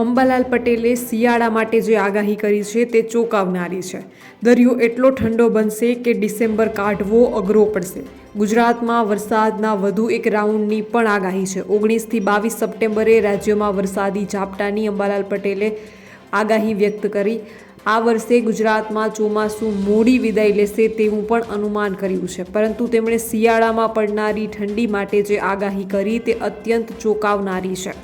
અંબાલાલ પટેલે શિયાળા માટે જે આગાહી કરી છે તે ચોંકાવનારી છે. દરિયો એટલો ઠંડો બનશે કે ડિસેમ્બર કાઢવો અઘરો પડશે. ગુજરાતમાં વરસાદના વધુ એક રાઉન્ડની પણ આગાહી છે. ઓગણીસથી બાવીસ સપ્ટેમ્બરે રાજ્યમાં વરસાદી ઝાપટાની અંબાલાલ પટેલે આગાહી વ્યક્ત કરી. આ વર્ષે ગુજરાતમાં ચોમાસું મોડી વિદાય લેશે તેવું પણ અનુમાન કર્યું છે. પરંતુ તેમણે શિયાળામાં પડનારી ઠંડી માટે જે આગાહી કરી તે અત્યંત ચોંકાવનારી છે.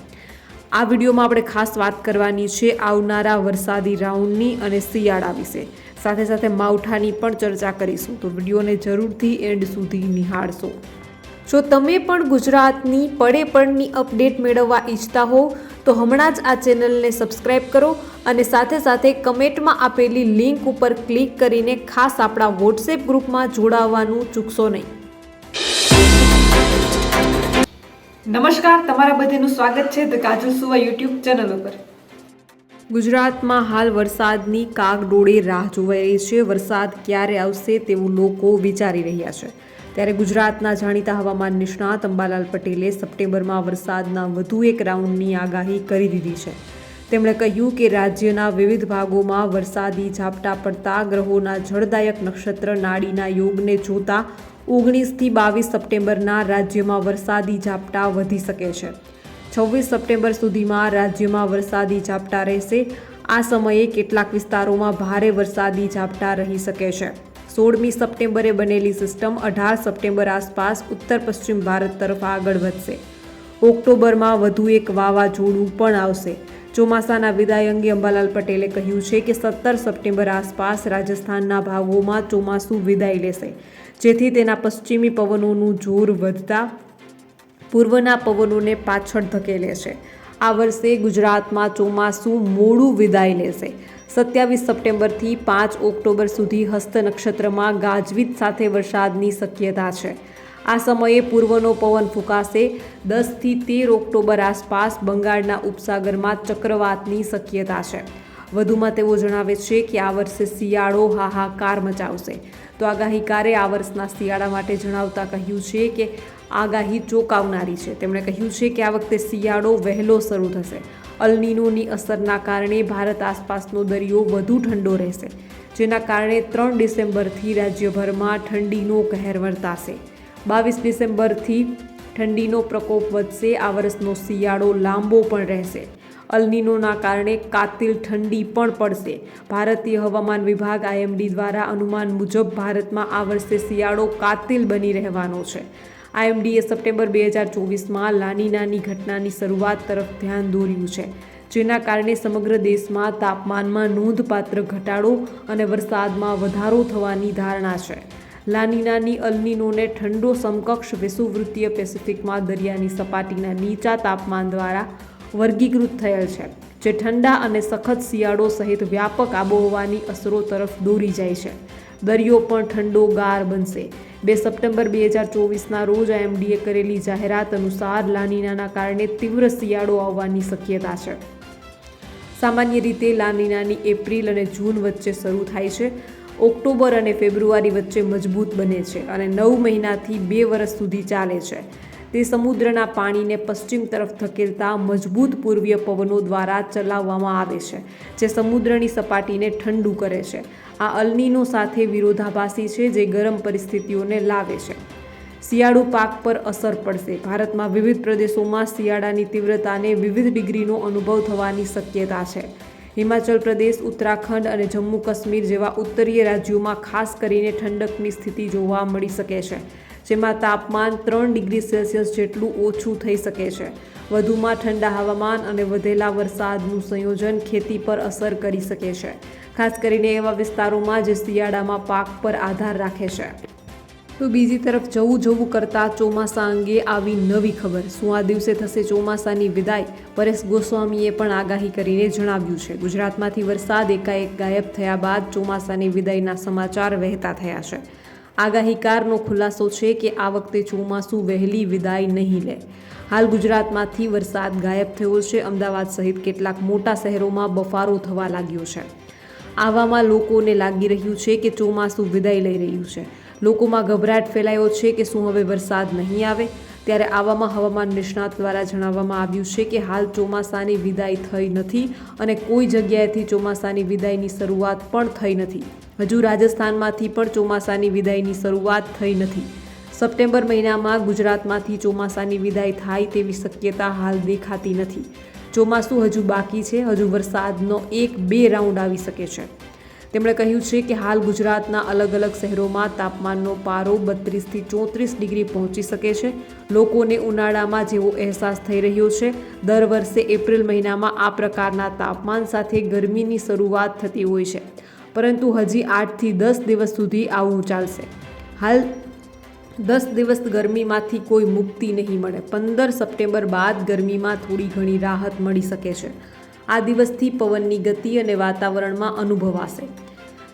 આ વિડીયોમાં આપણે ખાસ વાત કરવાની છે આવનારા વરસાદી રાઉન્ડની અને શિયાળા વિશે. સાથે સાથે માવઠાની પણ ચર્ચા કરીશું. તો વિડીયોને જરૂરથી એન્ડ સુધી નિહાળશો. જો તમે પણ ગુજરાતની પડે પડની અપડેટ મેળવવા ઈચ્છતા હો, તો હમણાં જ આ ચેનલને સબસ્ક્રાઇબ કરો અને સાથે સાથે કમેન્ટમાં આપેલી લિંક ઉપર ક્લિક કરીને ખાસ આપણા વોટ્સએપ ગ્રુપમાં જોડાવવાનું ચૂકશો નહીં. નમસ્કાર, તમારા બધાનું સ્વાગત છે ધ કાજલ સુવા યુટ્યુબ ચેનલ ઉપર. ગુજરાતમાં હાલ વરસાદની કાગડોળે રાહ જોવાઈ રહી છે. વરસાદ ક્યારે આવશે તેવું લોકો વિચારી રહ્યા છે. ત્યારે ગુજરાતના જાણીતા હવામાન નિષ્ણાત અંબાલાલ પટેલે સપ્ટેમ્બરમાં વરસાદના વધુ એક રાઉન્ડની આગાહી કરી દીધી છે. તેમણે કહ્યું કે રાજ્યના વિવિધ ભાગોમાં વરસાદી ઝાપટા પડતા ગ્રહોના જળદાયક નક્ષત્ર નાડીના યોગને જોતા ઓગણીસથી બાવીસ સપ્ટેમ્બરના રાજ્યમાં વરસાદી ઝાપટા વધી શકે છે. છવ્વીસ સપ્ટેમ્બર સુધીમાં રાજ્યમાં વરસાદી ઝાપટા રહેશે. આ સમયે કેટલાક વિસ્તારોમાં ભારે વરસાદી ઝાપટા રહી શકે છે. સોળમી સપ્ટેમ્બરે બનેલી સિસ્ટમ અઢાર સપ્ટેમ્બર આસપાસ ઉત્તર પશ્ચિમ ભારત તરફ આગળ વધશે. ઓક્ટોબરમાં વધુ એક વાવાઝોડું પણ આવશે. ચોમાસાના વિદાય અંગે અંબાલાલ પટેલે કહ્યું છે કે સત્તર સપ્ટેમ્બર આસપાસ રાજસ્થાનના ભાગોમાં ચોમાસું વિદાય લેશે. જેથી તેના પશ્ચિમી પવનોનું જોર વધતા પૂર્વના પવનોને પાછળ ધકેલે છે. આ વર્ષે ગુજરાતમાં ચોમાસું મોડું વિદાય લેશે. સત્યાવીસ સપ્ટેમ્બરથી પાંચ ઓક્ટોબર સુધી હસ્ત નક્ષત્રમાં ગાજવીજ સાથે વરસાદની શક્યતા છે. આ સમયે પૂર્વનો પવન ફૂંકાશે. દસથી તેર ઓક્ટોબર આસપાસ બંગાળના ઉપસાગરમાં ચક્રવાતની શક્યતા છે. વધુમાં તેઓ જણાવે છે કે આ વર્ષે શિયાળો હાહાકાર મચાવશે. તો આગાહીકારે આ વર્ષના શિયાળા માટે જણાવતા કહ્યું છે કે આગાહી ચોંકાવનારી છે. તેમણે કહ્યું છે કે આ વખતે શિયાળો વહેલો શરૂ થશે. અલનીનોની અસરના કારણે ભારત આસપાસનો દરિયો વધુ ઠંડો રહેશે, જેના કારણે ત્રણ ડિસેમ્બરથી રાજ્યભરમાં ઠંડીનો કહેર વર્તાશે. બાવીસ ડિસેમ્બરથી ઠંડીનો પ્રકોપ વધશે, આ વર્ષનો શિયાળો લાંબો પણ રહેશે. અલનીનોના કારણે કાતિલ ઠંડી પણ પડશે. ભારતીય હવામાન વિભાગ આઈએમડી દ્વારા અનુમાન મુજબ ભારતમાં આ વર્ષે શિયાળો કાતિલ બની રહેવાનો છે. આઈએમડીએ સપ્ટેમ્બર બે હજાર ચોવીસમાં લાનીનાની ઘટનાની શરૂઆત તરફ ધ્યાન દોર્યું છે, જેના કારણે સમગ્ર દેશમાં તાપમાનમાં નોંધપાત્ર ઘટાડો અને વરસાદમાં વધારો થવાની ધારણા છે. લાનીનાની અલનીનોને ઠંડો સમકક્ષ વિષુવવૃત્તીય પેસિફિકમાં દરિયાની સપાટીના નીચા તાપમાન દ્વારા વર્ગીકૃત થયેલ છે, જે ઠંડા અને સખત શિયાળો સહિત વ્યાપક આબોહવાની અસરો તરફ દોરી જાય છે. દરિયો પણ ઠંડો ગાર બનશે. બે સપ્ટેમ્બર બે હજાર ચોવીસના રોજ આઈએમડીએ કરેલી જાહેરાત અનુસાર લાનીનાના કારણે તીવ્ર શિયાળો આવવાની શક્યતા છે. સામાન્ય રીતે લાનીનાની એપ્રિલ અને જૂન વચ્ચે શરૂ થાય છે. ઓક્ટોબર અને ફેબ્રુઆરી વચ્ચે મજબૂત બને છે અને નવ મહિનાથી બે વર્ષ સુધી ચાલે છે. તે સમુદ્રના પાણીને પશ્ચિમ તરફ ધકેલતા મજબૂત પૂર્વીય પવનો દ્વારા ચલાવવામાં આવે છે, જે સમુદ્રની સપાટીને ઠંડુ કરે છે. આ અલનીનો સાથે વિરોધાભાસી છે જે ગરમ પરિસ્થિતિઓને લાવે છે. શિયાળુ પાક પર અસર પડશે. ભારતમાં વિવિધ પ્રદેશોમાં શિયાળાની તીવ્રતાને વિવિધ ડિગ્રીનો અનુભવ થવાની શક્યતા છે. હિમાચલ પ્રદેશ, ઉત્તરાખંડ અને જમ્મુ કાશ્મીર જેવા ઉત્તરીય રાજ્યોમાં ખાસ કરીને ઠંડકની સ્થિતિ જોવા મળી શકે છે. જેમાં તાપમાન ત્રણ ડિગ્રી સેલ્સિયસ જેટલું ઓછું થઈ શકે છે. વધુમાં ઠંડા હવામાન અને વધેલા વરસાદનું સંયોજન ખેતી પર અસર કરી શકે છે. ખાસ કરીને એવા વિસ્તારોમાં જે શિયાળામાં પાક પર આધાર રાખે છે. તો બીજી તરફ જવું જવું કરતાં ચોમાસા અંગે આવી નવી ખબર. શું આ દિવસે થશે ચોમાસાની વિદાય? પરેશ ગોસ્વામીએ પણ આગાહી કરીને જણાવ્યું છે. ગુજરાતમાંથી વરસાદ એકાએક ગાયબ થયા બાદ ચોમાસાની વિદાયના સમાચાર વહેતા થયા છે. આગાહીકારનો ખુલાસો છે કે આ વખતે ચોમાસું વહેલી વિદાય નહીં લે. હાલ ગુજરાતમાંથી વરસાદ ગાયબ થયો છે. અમદાવાદ સહિત કેટલાક મોટા શહેરોમાં બફારો થવા લાગ્યો છે. આવામાં લોકોને લાગી રહ્યું છે કે ચોમાસું વિદાય લઈ રહ્યું છે. લોકોમાં ગભરાટ ફેલાયો છે કે શું હવે વરસાદ નહીં આવે? ત્યારે આવામાં હવામાન નિષ્ણાત દ્વારા જણાવવામાં આવ્યું છે કે હાલ ચોમાસાની વિદાય થઈ નથી અને કોઈ જગ્યાએથી ચોમાસાની વિદાયની શરૂઆત પણ થઈ નથી. હજુ રાજસ્થાનમાંથી પણ ચોમાસાની વિદાયની શરૂઆત થઈ નથી. સપ્ટેમ્બર મહિનામાં ગુજરાતમાંથી ચોમાસાની વિદાય થાય તેવી શક્યતા હાલ દેખાતી નથી. ચોમાસું હજુ બાકી છે. હજુ વરસાદનો એક બે રાઉન્ડ આવી શકે છે. તેમણે કહ્યું છે કે હાલ ગુજરાતના અલગ અલગ શહેરોમાં તાપમાનનો પારો બત્રીસથી ચોત્રીસ ડિગ્રી પહોંચી શકે છે. લોકોને ઉનાળામાં જેવો અહેસાસ થઈ રહ્યો છે. દર વર્ષે એપ્રિલ મહિનામાં આ પ્રકારના તાપમાન સાથે ગરમીની શરૂઆત થતી હોય છે. પરંતુ હજી આઠથી દસ દિવસ સુધી આવું ચાલશે. હાલ દસ દિવસ ગરમીમાંથી કોઈ મુક્તિ નહીં મળે. પંદર સપ્ટેમ્બર બાદ ગરમીમાં થોડી ઘણી રાહત મળી શકે છે. આ દિવસથી પવનની ગતિ અને વાતાવરણમાં અનુભવાશે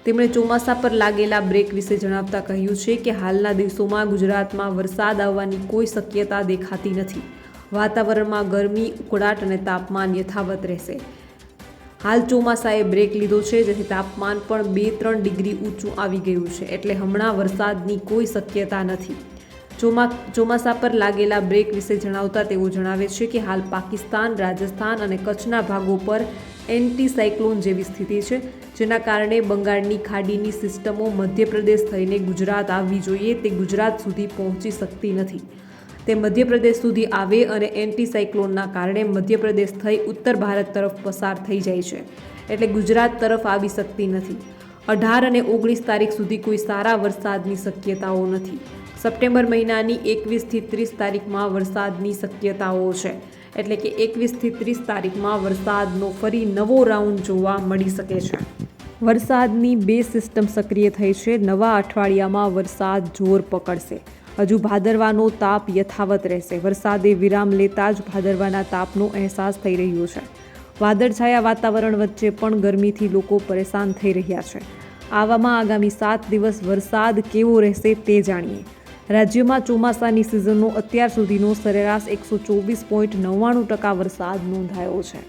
તેમણે ચોમાસા પર લાગેલા બ્રેક વિશે જણાવતા કહ્યું છે કે હાલના દિવસોમાં ગુજરાતમાં વરસાદ આવવાની કોઈ શક્યતા દેખાતી નથી. વાતાવરણમાં ગરમી, ઉકળાટ અને તાપમાન યથાવત રહેશે. હાલ ચોમાસાએ બ્રેક લીધો છે, જેથી તાપમાન પણ બે ત્રણ ડિગ્રી ઊંચું આવી ગયું છે, એટલે હમણાં વરસાદની કોઈ શક્યતા નથી. ચોમા, ચોમાસા પર લાગેલા બ્રેક વિશે જણાવતા તેઓ જણાવે છે કે હાલ પાકિસ્તાન, રાજસ્થાન અને કચ્છના ભાગો પર એન્ટી સાયક્લોન જેવી સ્થિતિ છે, જેના કારણે બંગાળની ખાડીની સિસ્ટમો મધ્યપ્રદેશ થઈને ગુજરાત આવવી જોઈએ. તે ગુજરાત સુધી પહોંચી શકતી નથી. તે મધ્યપ્રદેશ સુધી આવે અને એન્ટી સાયક્લોનના કારણે મધ્યપ્રદેશ થઈ ઉત્તર ભારત તરફ પસાર થઈ જાય છે, એટલે ગુજરાત તરફ આવી શકતી નથી. અઢાર અને ઓગણીસ તારીખ સુધી કોઈ સારા વરસાદની શક્યતાઓ નથી. સપ્ટેમ્બર મહિનાની એકવીસથી ત્રીસ તારીખમાં વરસાદની શક્યતાઓ છે. એટલે કે એકવીસથી ત્રીસ તારીખમાં વરસાદનો ફરી નવો રાઉન્ડ જોવા મળી શકે છે. વરસાદની બે સિસ્ટમ સક્રિય થઈ છે. નવા અઠવાડિયામાં વરસાદ જોર પકડશે. હજુ ભાદરવાનો તાપ યથાવત રહેશે. વરસાદે વિરામ લેતા જ ભાદરવાના તાપનો અહેસાસ થઈ રહ્યો છે. વાદળછાયા વાતાવરણ વચ્ચે પણ ગરમીથી લોકો પરેશાન થઈ રહ્યા છે. આવામાં આગામી સાત દિવસ વરસાદ કેવો રહેશે તે જાણીએ. રાજ્યમાં ચોમાસાની સિઝનનો અત્યાર સુધીનો સરેરાશ એકસો ચોવીસ પોઈન્ટ નવ્વાણું ટકા વરસાદ નોંધાયો છે.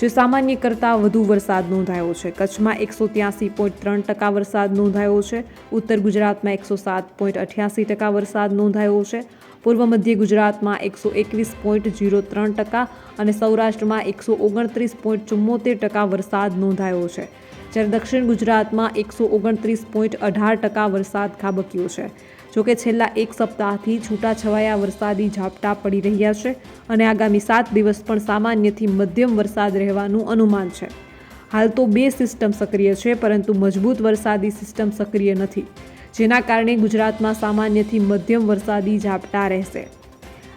જે સામાન્ય કરતાં વધુ વરસાદ નોંધાયો છે. કચ્છમાં એકસો ત્યાસી પોઈન્ટ ત્રણ ટકા વરસાદ નોંધાયો છે. ઉત્તર ગુજરાતમાં એકસો સાત પોઈન્ટ અઠ્યાસી ટકા વરસાદ નોંધાયો છે. પૂર્વ મધ્ય ગુજરાતમાં એકસો એકવીસ પોઈન્ટ જીરો ત્રણ ટકા અને સૌરાષ્ટ્રમાં એકસો ઓગણત્રીસ પોઈન્ટ ચુમ્મોતેર ટકા વરસાદ નોંધાયો છે. જ્યારે દક્ષિણ ગુજરાતમાં એકસો ઓગણત્રીસ પોઈન્ટ અઢાર ટકા વરસાદ ખાબક્યો છે. જોકે છેલ્લા એક સપ્તાહથી છૂટાછવાયા વરસાદી ઝાપટા પડી રહ્યા છે અને આગામી સાત દિવસ પણ સામાન્યથી મધ્યમ વરસાદ રહેવાનું અનુમાન છે. હાલ તો બે સિસ્ટમ સક્રિય છે, પરંતુ મજબૂત વરસાદી સિસ્ટમ સક્રિય નથી, જેના કારણે ગુજરાતમાં સામાન્યથી મધ્યમ વરસાદી ઝાપટા રહેશે.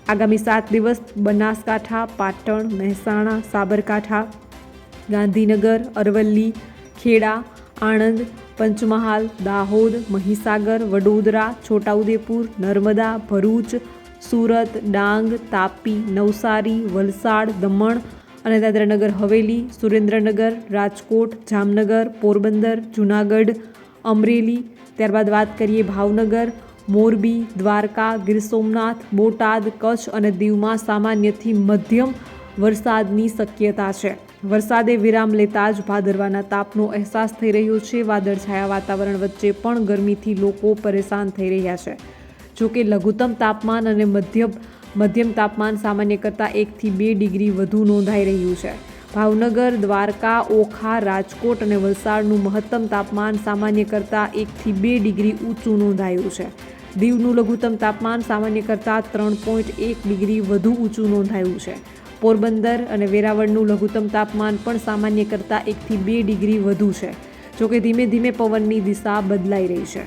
આગામી સાત દિવસ બનાસકાંઠા, પાટણ, મહેસાણા, સાબરકાંઠા, ગાંધીનગર, અરવલ્લી, ખેડા, આણંદ પંચમહાલ, દાહોદ, મહીસાગર, વડોદરા, છોટાઉદેપુર, નર્મદા, ભરૂચ, સુરત, ડાંગ, તાપી, નવસારી, વલસાડ, દમણ અને દાદરાનગર, હવેલી, સુરેન્દ્રનગર, રાજકોટ, જામનગર, પોરબંદર, જૂનાગઢ, અમરેલી, ત્યારબાદ વાત કરીએ ભાવનગર, મોરબી, દ્વારકા, ગીર સોમનાથ, બોટાદ, કચ્છ અને દીવમાં સામાન્યથી મધ્યમ વરસાદની શક્યતા છે. વરસાદે વિરામ લેતા જ ભાદરવાના તાપનો અહેસાસ થઈ રહ્યો છે. વાદળછાયા વાતાવરણ વચ્ચે પણ ગરમીથી લોકો પરેશાન થઈ રહ્યા છે. જોકે લઘુત્તમ તાપમાન અને મધ્યમ મધ્યમ તાપમાન સામાન્ય કરતાં એકથી બે ડિગ્રી વધુ નોંધાઈ રહ્યું છે. ભાવનગર, દ્વારકા, ઓખા, રાજકોટ અને વલસાડનું મહત્તમ તાપમાન સામાન્ય કરતાં એકથી બે ડિગ્રી ઊંચું નોંધાયું છે. દીવનું લઘુત્તમ તાપમાન સામાન્ય કરતાં ત્રણ પોઈન્ટ એક ડિગ્રી વધુ ઊંચું નોંધાયું છે. પોરબંદર અને વેરાવળનું લઘુત્તમ તાપમાન પણ સામાન્ય કરતાં એકથી બે ડિગ્રી વધુ છે જોકે ધીમે ધીમે પવનની દિશા બદલાઈ રહી છે.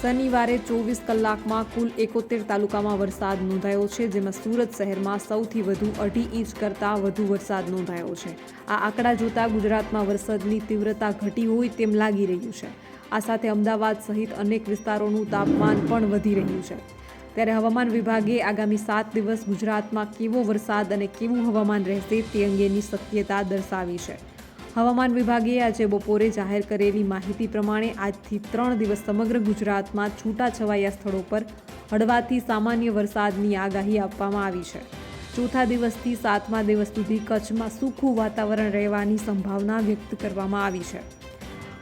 શનિવારે ચોવીસ કલાકમાં કુલ એકોતેર તાલુકામાં વરસાદ નોંધાયો છે, જેમાં સુરત શહેરમાં સૌથી વધુ અઢી ઇંચ કરતાં વધુ વરસાદ નોંધાયો છે. આ આંકડા જોતાં ગુજરાતમાં વરસાદની તીવ્રતા ઘટી હોય તેમ લાગી રહ્યું છે. આ સાથે અમદાવાદ સહિત અનેક વિસ્તારોનું તાપમાન પણ વધી રહ્યું છે. ત્યારે હવામાન વિભાગે આગામી સાત દિવસ ગુજરાતમાં કેવો વરસાદ અને કેવું હવામાન રહેશે તે અંગેની શક્યતા દર્શાવી છે. હવામાન વિભાગે આજે બપોરે જાહેર કરેલી માહિતી પ્રમાણે આજથી ત્રણ દિવસ સમગ્ર ગુજરાતમાં છૂટાછવાયા સ્થળો પર હળવાથી સામાન્ય વરસાદની આગાહી આપવામાં આવી છે. ચોથા દિવસથી સાતમા દિવસ સુધી કચ્છમાં સૂકું વાતાવરણ રહેવાની સંભાવના વ્યક્ત કરવામાં આવી છે.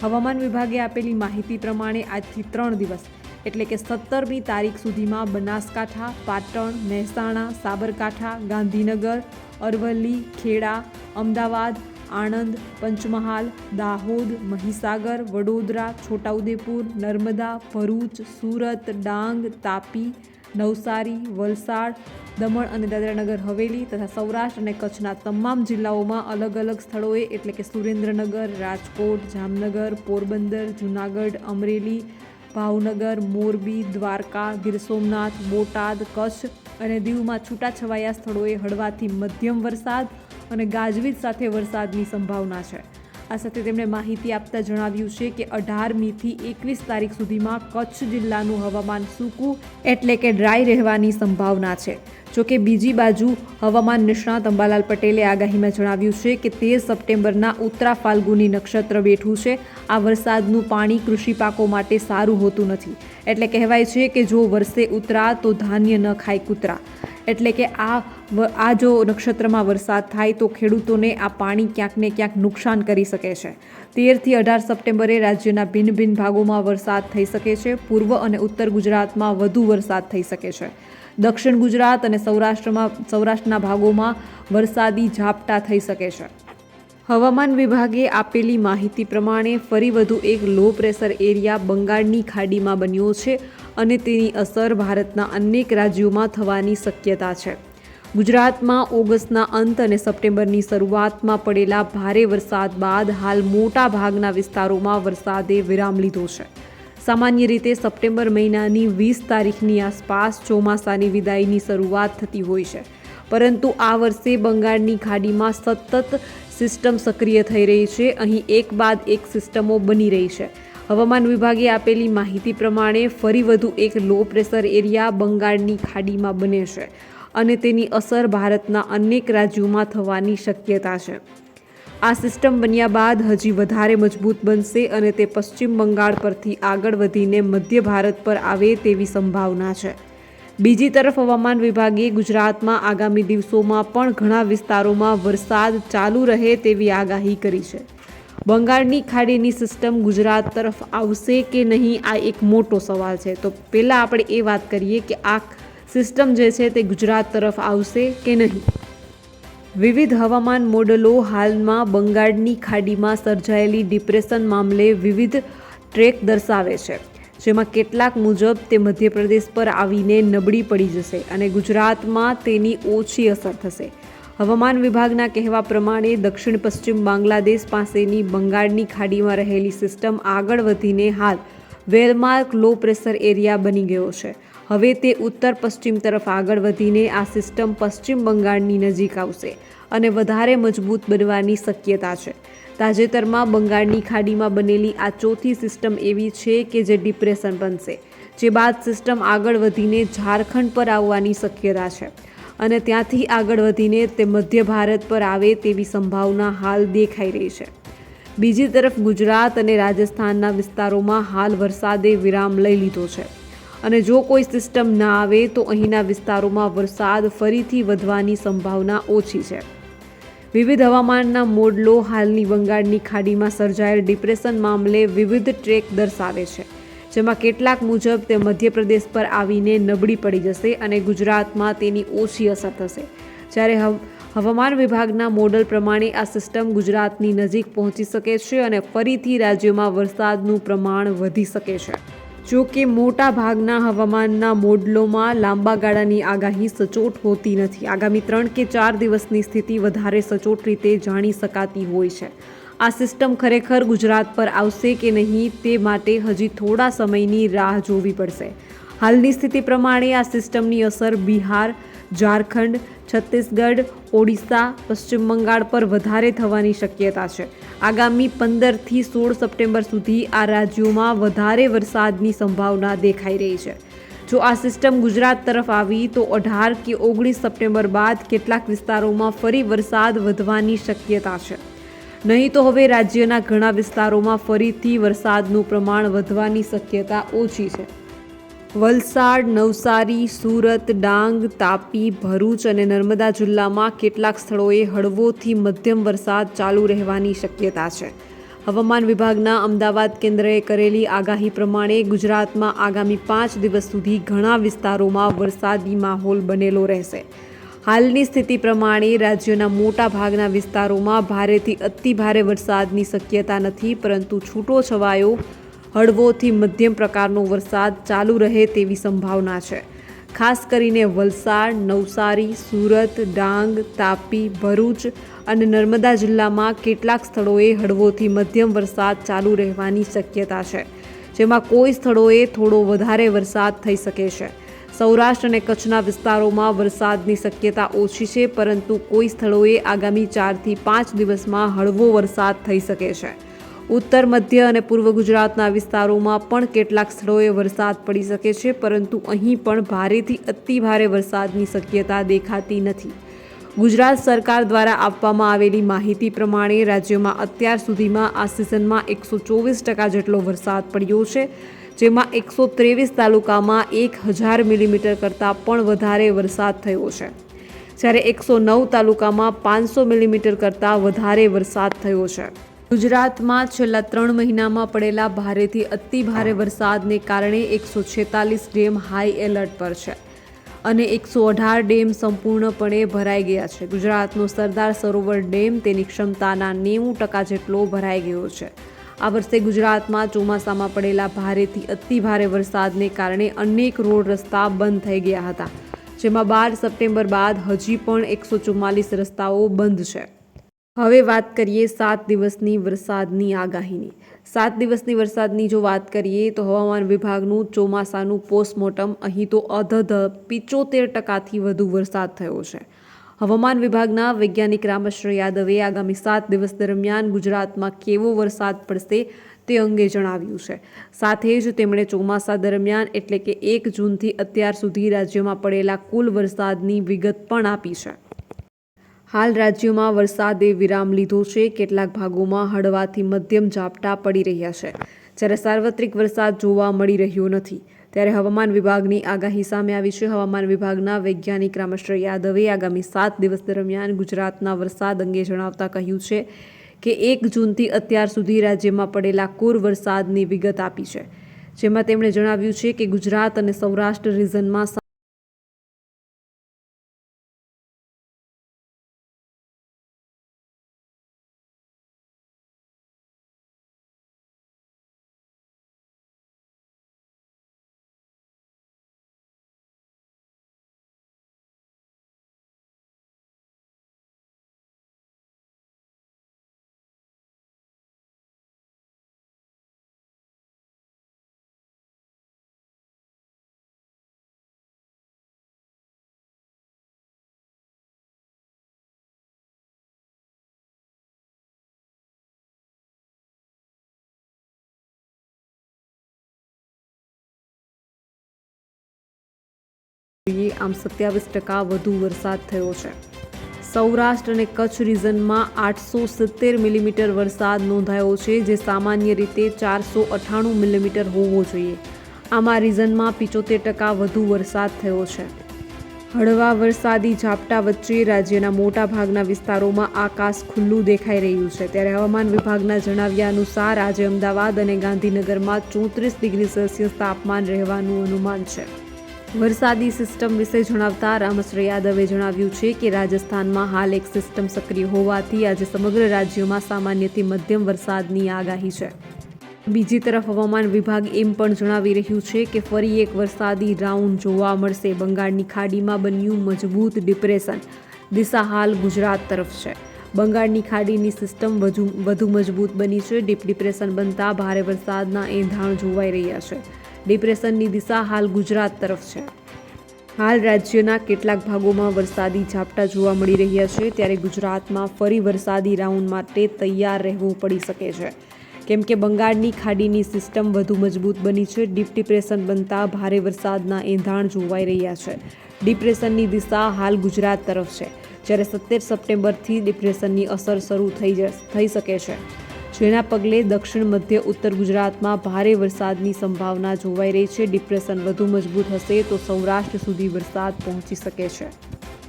હવામાન વિભાગે આપેલી માહિતી પ્રમાણે આજથી ત્રણ દિવસ એટલે કે સત્તરમી તારીખ સુધીમાં બનાસકાંઠા, પાટણ, મહેસાણા, સાબરકાંઠા, ગાંધીનગર, અરવલ્લી, ખેડા, અમદાવાદ, આણંદ, પંચમહાલ, દાહોદ, મહીસાગર, વડોદરા, છોટાઉદેપુર, નર્મદા, ભરૂચ, સુરત, ડાંગ, તાપી, નવસારી, વલસાડ, દમણ અને દાદરાનગર, હવેલી તથા સૌરાષ્ટ્ર અને કચ્છના તમામ જિલ્લાઓમાં અલગ અલગ સ્થળોએ એટલે કે સુરેન્દ્રનગર, રાજકોટ, જામનગર, પોરબંદર, જૂનાગઢ, અમરેલી ભાવનગર, મોરબી, દ્વારકા, ગીર સોમનાથ, બોટાદ, કચ્છ અને દીવમાં છૂટાછવાયા સ્થળોએ હળવાથી મધ્યમ વરસાદ અને ગાજવીજ સાથે વરસાદની સંભાવના છે. આ સાથે તેમણે માહિતી આપતા જણાવ્યું છે કે અઢારમીથી એકવીસ તારીખ સુધીમાં કચ્છ જિલ્લાનું હવામાન સૂકું એટલે કે ડ્રાય રહેવાની સંભાવના છે. જોકે બીજી બાજુ હવામાન નિષ્ણાત અંબાલાલ પટેલે આગાહીમાં જણાવ્યું છે કે તેર સપ્ટેમ્બરના ઉત્તરા ફાલ્ગુની નક્ષત્ર બેઠું છે. આ વરસાદનું પાણી કૃષિ પાકો માટે સારું હોતું નથી. એટલે કહેવાય છે કે જો વરસે ઉતરા તો ધાન્ય ન ખાય કૂતરા. એટલે કે આ આ જો નક્ષત્રમાં વરસાદ થાય તો ખેડૂતોને આ પાણી ક્યાંક ને ક્યાંક નુકસાન કરી શકે છે. તેરથી અઢાર સપ્ટેમ્બરે રાજ્યના ભિન્ન ભિન્ન ભાગોમાં વરસાદ થઈ શકે છે. પૂર્વ અને ઉત્તર ગુજરાતમાં વધુ વરસાદ થઈ શકે છે. દક્ષિણ ગુજરાત અને સૌરાષ્ટ્રમાં, સૌરાષ્ટ્રના ભાગોમાં વરસાદી ઝાપટા થઈ શકે છે. હવામાન વિભાગે આપેલી માહિતી પ્રમાણે ફરી વધુ એક લો પ્રેશર એરિયા બંગાળની ખાડીમાં બન્યો છે અને તેની અસર ભારતના અનેક રાજ્યોમાં થવાની શક્યતા છે. ગુજરાતમાં ઓગસ્ટના અંત અને સપ્ટેમ્બરની શરૂઆતમાં પડેલા ભારે વરસાદ બાદ હાલ મોટા ભાગના વિસ્તારોમાં વરસાદે વિરામ લીધો છે. સામાન્ય રીતે સપ્ટેમ્બર મહિનાની વીસ તારીખની આસપાસ ચોમાસાની વિદાયની શરૂઆત થતી હોય છે. પરંતુ આ વર્ષે બંગાળની ખાડીમાં સતત સિસ્ટમ સક્રિય થઈ રહી છે. અહીં એક બાદ એક સિસ્ટમો બની રહી છે. હવામાન વિભાગે આપેલી માહિતી પ્રમાણે ફરી વધુ એક લો પ્રેશર એરિયા બંગાળની ખાડીમાં બને છે અને તેની અસર ભારતના અનેક રાજ્યોમાં થવાની શક્યતા છે. આ સિસ્ટમ બન્યા બાદ હજી વધારે મજબૂત બનશે અને તે પશ્ચિમ બંગાળ પરથી આગળ વધીને મધ્ય ભારત પર આવે તેવી સંભાવના છે. બીજી તરફ હવામાન વિભાગે ગુજરાતમાં આગામી દિવસોમાં પણ ઘણા વિસ્તારોમાં વરસાદ ચાલુ રહે તેવી આગાહી કરી છે. બંગાળની ખાડીની સિસ્ટમ ગુજરાત તરફ આવશે કે નહીં, આ એક મોટો સવાલ છે. તો પહેલાં આપણે એ વાત કરીએ કે આ સિસ્ટમ જે છે તે ગુજરાત તરફ આવશે કે નહીં? વિવિધ હવામાન મોડલો હાલમાં બંગાળની ખાડીમાં સર્જાયેલી ડિપ્રેશન મામલે વિવિધ ટ્રેક દર્શાવે છે, જેમાં કેટલાક મુજબ તે મધ્યપ્રદેશ પર આવીને નબળી પડી જશે અને ગુજરાતમાં તેની ઓછી અસર થશે. હવામાન વિભાગના કહેવા પ્રમાણે દક્ષિણ પશ્ચિમ બાંગ્લાદેશ પાસેની બંગાળની ખાડીમાં રહેલી સિસ્ટમ આગળ વધીને હાલ વેલમાર્ક લો પ્રેશર એરિયા બની ગયો છે. હવે તે ઉત્તર પશ્ચિમ તરફ આગળ વધીને આ સિસ્ટમ પશ્ચિમ બંગાળની નજીક આવશે અને વધારે મજબૂત બનવાની શક્યતા છે. તાજેતરમાં બંગાળની ખાડીમાં બનેલી આ ચોથી સિસ્ટમ એવી છે કે જે ડિપ્રેશન બનશે, જે બાદ સિસ્ટમ આગળ વધીને ઝારખંડ પર આવવાની શક્યતા છે અને ત્યાંથી આગળ વધીને તે મધ્ય ભારત પર આવે તેવી સંભાવના હાલ દેખાઈ રહી છે. બીજી તરફ ગુજરાત અને રાજસ્થાનના વિસ્તારોમાં હાલ વરસાદે વિરામ લઈ લીધો છે. અને જો કોઈ સિસ્ટમ ના આવે તો અહીંના વિસ્તારોમાં વરસાદ ફરીથી વધવાની સંભાવના ઓછી છે. વિવિધ હવામાનના મોડલો હાલની બંગાળની ખાડીમાં સર્જાયેલ ડિપ્રેશન મામલે વિવિધ ટ્રેક દર્શાવે છે, જેમાં કેટલાક મુજબ તે મધ્યપ્રદેશ પર આવીને નબળી પડી જશે અને ગુજરાતમાં તેની ઓછી અસર થશે. જ્યારે હવામાન વિભાગના મોડલ પ્રમાણે આ સિસ્ટમ ગુજરાતની નજીક પહોંચી શકે છે અને ફરીથી રાજ્યમાં વરસાદનું પ્રમાણ વધી શકે છે. જો કે મોટા ભાગના હવામાનના મોડલોમાં લાંબા ગાળાની આગાહી સચોટ હોતી નથી. આગામી ત્રણ કે ચાર દિવસની સ્થિતિ વધારે સચોટ રીતે જાણી શકાતી હોય છે. આ સિસ્ટમ ખરેખર ગુજરાત પર આવશે કે નહીં તે માટે હજી થોડા સમયની રાહ જોવી પડશે. હાલની સ્થિતિ પ્રમાણે આ સિસ્ટમની અસર બિહાર, ઝારખંડ, છત્તીસગઢ, ઓડિશા, પશ્ચિમ બંગાળ પર વધારે થવાની શક્યતા છે. આગામી પંદરથી સોળ સપ્ટેમ્બર સુધી આ રાજ્યોમાં વધારે વરસાદની સંભાવના દેખાઈ રહી છે. જો આ સિસ્ટમ ગુજરાત તરફ આવી, તો અઢાર કે ઓગણીસ સપ્ટેમ્બર બાદ કેટલાક વિસ્તારોમાં ફરી વરસાદ વધવાની શક્યતા છે. નહીં તો હવે રાજ્યના ઘણા વિસ્તારોમાં ફરીથી વરસાદનું પ્રમાણ વધવાની શક્યતા ઓછી છે. વલસાડ, નવસારી, સુરત, ડાંગ, તાપી, ભરૂચ અને નર્મદા જિલ્લામાં કેટલાક સ્થળોએ હળવોથી મધ્યમ વરસાદ ચાલુ રહેવાની શક્યતા છે. હવામાન વિભાગના અમદાવાદ કેન્દ્રએ કરેલી આગાહી પ્રમાણે ગુજરાતમાં આગામી પાંચ દિવસ સુધી ઘણા વિસ્તારોમાં વરસાદી માહોલ બનેલો રહેશે. હાલની સ્થિતિ પ્રમાણે રાજ્યના મોટા ભાગના વિસ્તારોમાં ભારેથી અતિભારે વરસાદની શક્યતા નથી, પરંતુ છૂટો છવાયો હળવોથી મધ્યમ પ્રકારનો વરસાદ ચાલુ રહે તેવી સંભાવના છે. ખાસ કરીને વલસાડ, નવસારી, સુરત, ડાંગ, તાપી, ભરૂચ અને નર્મદા જિલ્લામાં કેટલાક સ્થળોએ હળવોથી મધ્યમ વરસાદ ચાલુ રહેવાની શક્યતા છે, જેમાં કોઈ સ્થળોએ થોડો વધારે વરસાદ થઈ શકે છે. સૌરાષ્ટ્ર અને કચ્છના વિસ્તારોમાં વરસાદની શક્યતા ઓછી છે, પરંતુ કોઈ સ્થળોએ આગામી ચારથી પાંચ દિવસમાં હળવો વરસાદ થઈ શકે છે. ઉત્તર, મધ્ય અને પૂર્વ ગુજરાતના વિસ્તારોમાં પણ કેટલાક સ્થળોએ વરસાદ પડી શકે છે, પરંતુ અહીં પણ ભારેથી અતિ ભારે વરસાદની શક્યતા દેખાતી નથી. ગુજરાત સરકાર દ્વારા આપવામાં આવેલી માહિતી પ્રમાણે રાજ્યમાં અત્યાર સુધીમાં આ સિઝનમાં એકસો ચોવીસ ટકા જેટલો વરસાદ પડ્યો છે, જેમાં એકસો ત્રેવીસ તાલુકામાં એક હજાર મિલીમીટર કરતાં પણ વધારે વરસાદ થયો છે. જ્યારે એકસો નવ તાલુકામાં પાંચસો મિલીમીટર કરતાં વધારે વરસાદ થયો છે. ગુજરાતમાં છેલ્લા ત્રણ મહિનામાં પડેલા ભારેથી અતિ ભારે વરસાદને કારણે એકસો છેતાલીસ ડેમ હાઈ એલર્ટ પર છે અને એકસો અઢાર ડેમ સંપૂર્ણપણે ભરાઈ ગયા છે. ગુજરાતનો સરદાર સરોવર ડેમ તેની ક્ષમતાના નેવું ટકા જેટલો ભરાઈ ગયો છે. આ વર્ષે ગુજરાતમાં ચોમાસામાં પડેલા ભારેથી અતિ ભારે વરસાદને કારણે અનેક રોડ રસ્તા બંધ થઈ ગયા હતા, જેમાં બાર સપ્ટેમ્બર બાદ હજી પણ એકસો ચુમ્માલીસ રસ્તાઓ બંધ છે. હવે વાત કરીએ સાત દિવસની વરસાદની આગાહીની. સાત દિવસની વરસાદની જો વાત કરીએ તો હવામાન વિભાગનું ચોમાસાનું પોસ્ટમોર્ટમ અહીં તો અધધ પિચોતેર ટકાથી વધુ વરસાદ થયો છે. હવામાન વિભાગના વૈજ્ઞાનિક રામેશ્વર યાદવે આગામી સાત દિવસ દરમિયાન ગુજરાતમાં કેવો વરસાદ પડશે તે અંગે જણાવ્યું છે. સાથે જ તેમણે ચોમાસા દરમિયાન એટલે કે એક જૂનથી અત્યાર સુધી રાજ્યમાં પડેલા કુલ વરસાદની વિગત પણ આપી છે. હાલ રાજ્યમાં વરસાદે વિરામ લીધો છે. કેટલાક ભાગોમાં હળવાથી મધ્યમ ઝાપટા પડી રહ્યા છે. જ્યારે સાર્વત્રિક વરસાદ જોવા મળી રહ્યો નથી, ત્યારે હવામાન વિભાગની આગાહી સામે આવી છે. હવામાન વિભાગના વૈજ્ઞાનિક રામેશ્વર યાદવે આગામી સાત દિવસ દરમિયાન ગુજરાતના વરસાદ અંગે જણાવતા કહ્યું છે કે એક જૂનથી અત્યાર સુધી રાજ્યમાં પડેલા કુર વરસાદની વિગત આપી છે. જેમાં તેમણે જણાવ્યું છે કે ગુજરાત અને સૌરાષ્ટ્ર રિઝનમાં આમ સત્યાવીસ ટકા વધુ વરસાદ થયો છે. સૌરાષ્ટ્ર અને કચ્છ રિઝનમાં આઠસો સિત્તેર મિલીમીટર વરસાદ નોંધાયો છે, જે સામાન્ય રીતે ચારસો અઠ્ઠાણું મિલીમીટર હોવો જોઈએ. આમાં રિઝનમાં પિચોતેર ટકા વધુ વરસાદ થયો છે. હળવા વરસાદી ઝાપટા વચ્ચે રાજ્યના મોટા ભાગના વિસ્તારોમાં આકાશ ખુલ્લું દેખાઈ રહ્યું છે. ત્યારે હવામાન વિભાગના જણાવ્યા અનુસાર આજે અમદાવાદ અને ગાંધીનગરમાં ચોત્રીસ ડિગ્રી સેલ્સિયસ તાપમાન રહેવાનું અનુમાન છે. વરસાદી સિસ્ટમ વિશે જણાવતા રામશ્રી યાદવે જણાવ્યું છે કે રાજસ્થાનમાં હાલ એક સિસ્ટમ સક્રિય હોવાથી આજે સમગ્ર રાજ્યમાં સામાન્યથી મધ્યમ વરસાદની આગાહી છે. બીજી તરફ હવામાન વિભાગ એમ પણ જણાવી રહ્યું છે કે ફરી એક વરસાદી રાઉન્ડ જોવા મળશે. બંગાળની ખાડીમાં બન્યું મજબૂત ડિપ્રેશન. દિશા હાલ ગુજરાત તરફ છે. બંગાળની ખાડીની સિસ્ટમ વધુ વધુ મજબૂત બની છે. ડીપ ડિપ્રેશન બનતા ભારે વરસાદના એંધાણ જોવાઈ રહ્યા છે. ડિપ્રેશનની દિશા હાલ ગુજરાત તરફ છે. હાલ રાજ્યના કેટલાક ભાગોમાં વરસાદી ઝાપટા જોવા મળી રહ્યા છે. ત્યારે ગુજરાતમાં ફરી વરસાદી રાઉન્ડ માટે તૈયાર રહેવું પડી શકે છે. કેમ કે બંગાળની ખાડીની સિસ્ટમ વધુ મજબૂત બની છે. ડીપ ડિપ્રેશન બનતા ભારે વરસાદના એંધાણ જોવાઈ રહ્યા છે. ડિપ્રેશનની દિશા હાલ ગુજરાત તરફ છે. જ્યારે સત્તેર સપ્ટેમ્બરથી ડિપ્રેશનની અસર શરૂ થઈ થઈ શકે છે. જેના પગલે દક્ષિણ, મધ્ય, ઉત્તર ગુજરાતમાં ભારે વરસાદની સંભાવના જોવાઈ રહી છે. ડિપ્રેશન વધુ મજબૂત હશે તો સૌરાષ્ટ્ર સુધી વરસાદ પહોંચી શકે છે.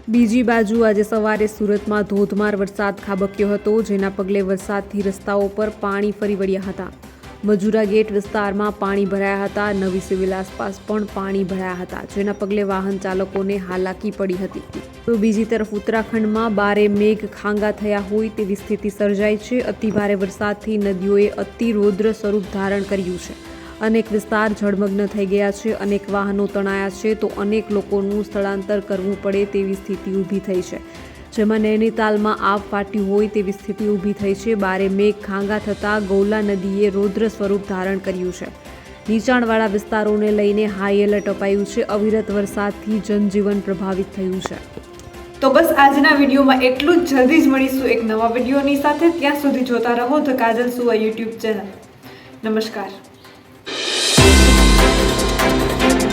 બીજી બાજુ આજે સવારે સુરતમાં ધોધમાર વરસાદ ખાબક્યો હતો, જેના પગલે વરસાદથી રસ્તાઓ પર પાણી ફરી વળ્યા હતા. મજુરા ગેટ વિસ્તારમાં પાણી ભરાયા હતા. નવી સિવિલ આસપાસ પણ પાણી ભરાયા હતા. જેના પગલે વાહન ચાલકોને હાલાકી પડી હતી. તો બીજી તરફ ઉત્તરાખંડમાં બારે મેઘ ખાંગા થયા હોય તેવી સ્થિતિ સર્જાઈ છે. અતિભારે વરસાદથી નદીઓએ અતિરૌદ્ર સ્વરૂપ ધારણ કર્યું છે. અનેક વિસ્તાર જળમગ્ન થઈ ગયા છે. અનેક વાહનો તણાયા છે તો અનેક લોકોનું સ્થળાંતર કરવું પડે તેવી સ્થિતિ ઊભી થઈ છે. જેમાં નૈનીતાલમાં આબ ફાટ્યું હોય તેવી સ્થિતિ ઊભી થઈ છે. બારે મેઘ ખાંગા થતાં ગૌલા નદીએ રૌદ્ર સ્વરૂપ ધારણ કર્યું છે. નીચાણવાળા વિસ્તારોને લઈને હાઈ એલર્ટ અપાયું છે. અવિરત વરસાદથી જનજીવન પ્રભાવિત થયું છે. તો બસ આજના વિડીયોમાં એટલું જ. જલ્દી જ મળીશું એક નવા વિડીયોની સાથે. ત્યાં સુધી જોતા રહો ધ કાજલ સુવા યુટ્યુબ ચેનલ. નમસ્કાર.